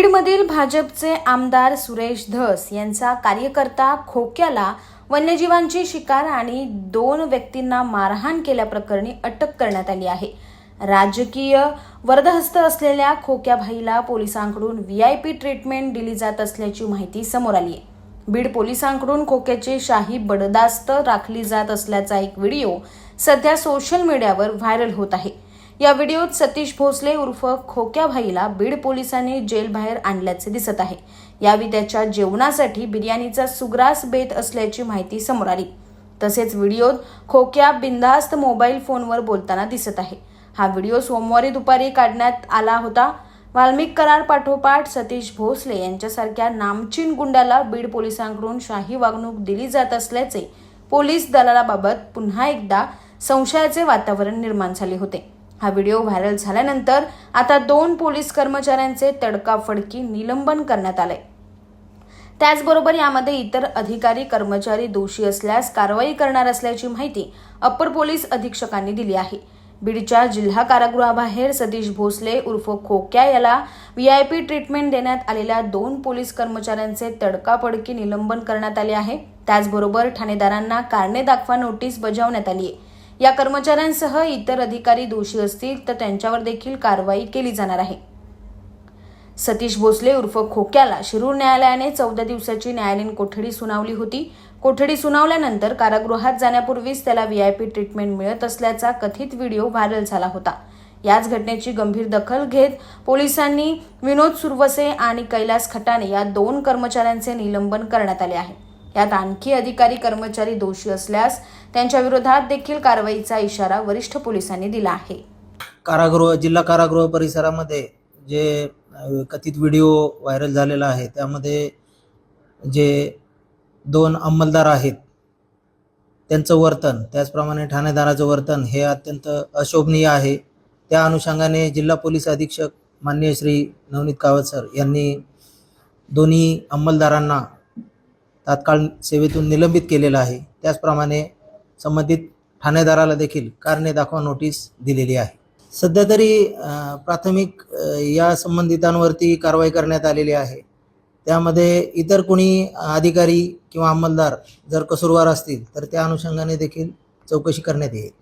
बीडमधील भाजपचे आमदार सुरेश धस यांचा कार्यकर्ता खोक्याला वन्यजीवांची शिकार आणि दोन व्यक्तींना मारहाण केल्याप्रकरणी अटक करण्यात आली आहे. राजकीय वर्धहस्त असलेल्या खोक्याभाईला पोलिसांकडून व्ही आय पी ट्रीटमेंट दिली जात असल्याची माहिती समोर आली आहे. बीड पोलिसांकडून खोक्याची शाही बडदास्त राखली जात असल्याचा एक व्हिडिओ सध्या सोशल मीडियावर व्हायरल होत आहे. या व्हिडिओत सतीश भोसले उर्फ खोक्या भाईला बीड पोलिसांनी जेलबाहेर आणल्याचे दिसत आहे. यावेळी त्याच्या जेवणासाठी बिर्याणीचा सुग्रास बेत असल्याची माहिती समोर आली. तसेच व्हिडिओत खोक्या बिंदास्त मोबाईल फोनवर बोलताना दिसत आहे. हा व्हिडिओ सोमवारी दुपारी काढण्यात आला होता. वाल्मिक करार पाठोपाठ सतीश भोसले यांच्यासारख्या नामचीन गुंडाला बीड पोलिसांकडून शाही वागणूक दिली जात असल्याचे पोलीस दलालाबाबत पुन्हा एकदा संशयाचे वातावरण निर्माण झाले होते. हा व्हिडिओ व्हायरल झाल्यानंतर आता दोन पोलीस कर्मचाऱ्यांचे तडकाफडकी निलंबन करण्यात आले त्याचबरोबर यामध्ये इतर अधिकारी कर्मचारी दोषी असल्यास कारवाई करणार असल्याची माहिती अप्पर पोलीस अधीक्षकांनी दिली आहे. बीडच्या जिल्हा कारागृहाबाहेर सतीश भोसले उर्फ खोक्या याला व्हीआयपी ट्रीटमेंट देण्यात आलेल्या दोन पोलीस कर्मचाऱ्यांचे तडकाफडकी निलंबन करण्यात आले आहे. त्याचबरोबर ठाणेदारांना कारणे दाखवा नोटीस बजावण्यात आली आहे या कर्मचाऱ्यांसह इतर अधिकारी दोषी असतील तर त्यांच्यावर देखील कारवाई केली जाणार आहे. सतीश भोसले उर्फ खोक्याला शिरूर न्यायालयाने चौदा दिवसाची न्यायालयीन कोठडी सुनावली होती. कोठडी सुनावल्यानंतर कारागृहात जाण्यापूर्वीच त्याला व्हीआयपी ट्रीटमेंट मिळत असल्याचा कथित व्हिडिओ व्हायरल झाला होता. याच घटनेची गंभीर दखल घेत पोलिसांनी विनोद सुरवसे आणि कैलास खटाणे या दोन कर्मचाऱ्यांचे निलंबन करण्यात आले आहे. यात आणखी अधिकारी कर्मचारी दोषी असल्यास त्यांच्या विरोधात देखील कारवाईचा इशारा वरिष्ठ पोलिसांनी दिला आहे. कारागृह जिल्हा कारागृह परिसरामध्ये जे कथित व्हिडिओ व्हायरल झालेला आहे त्यामध्ये जे दोन अंमलदार आहेत त्यांचं वर्तन त्याचप्रमाणे ठाणेदाराचं वर्तन हे अत्यंत अशोभनीय आहे. त्या अनुषंगाने जिल्हा पोलीस अधीक्षक माननीय श्री नवनीत कावत सर यांनी दोन्ही अंमलदारांना तात्काळ सेवेतून निलंबित केलेलं आहे. त्याचप्रमाणे संबंधित ठाणेदाराला देखील कारणे दाखवा नोटीस दिलेली आहे. सध्या तरी प्राथमिक या संबंधितांवरती कारवाई करण्यात आलेली आहे. त्यामध्ये इतर कोणी अधिकारी किंवा अंमलदार जर कसूरवार असतील तर त्या अनुषंगाने देखील चौकशी करण्यात येईल.